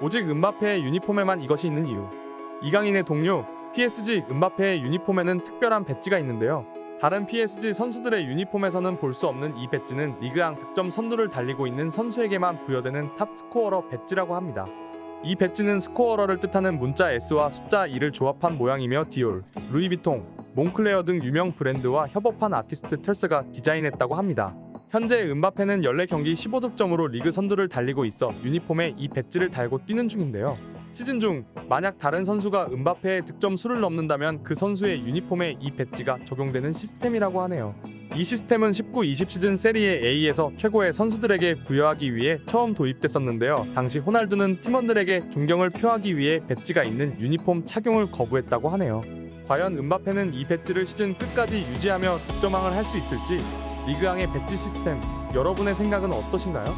오직 은바페의 유니폼에만 이것이 있는 이유. 이강인의 동료 PSG 은바페의 유니폼에는 특별한 배지가 있는데요. 다른 PSG 선수들의 유니폼에서는 볼 수 없는 이 배지는 리그앙 득점 선두를 달리고 있는 선수에게만 부여되는 탑 스코어러 배지라고 합니다. 이 배지는 스코어러를 뜻하는 문자 S와 숫자 2를 조합한 모양이며 디올, 루이비통, 몽클레어 등 유명 브랜드와 협업한 아티스트 털스가 디자인했다고 합니다. 현재 은바페는 14경기 15득점으로 리그 선두를 달리고 있어 유니폼에 이 배지를 달고 뛰는 중인데요. 시즌 중 만약 다른 선수가 은바페의 득점 수를 넘는다면 그 선수의 유니폼에 이 배지가 적용되는 시스템이라고 하네요. 이 시스템은 19-20 시즌 세리에 A에서 최고의 선수들에게 부여하기 위해 처음 도입됐었는데요. 당시 호날두는 팀원들에게 존경을 표하기 위해 배지가 있는 유니폼 착용을 거부했다고 하네요. 과연 은바페는 이 배지를 시즌 끝까지 유지하며 득점왕을 할 수 있을지 리그왕의 배지 시스템 여러분의 생각은 어떠신가요?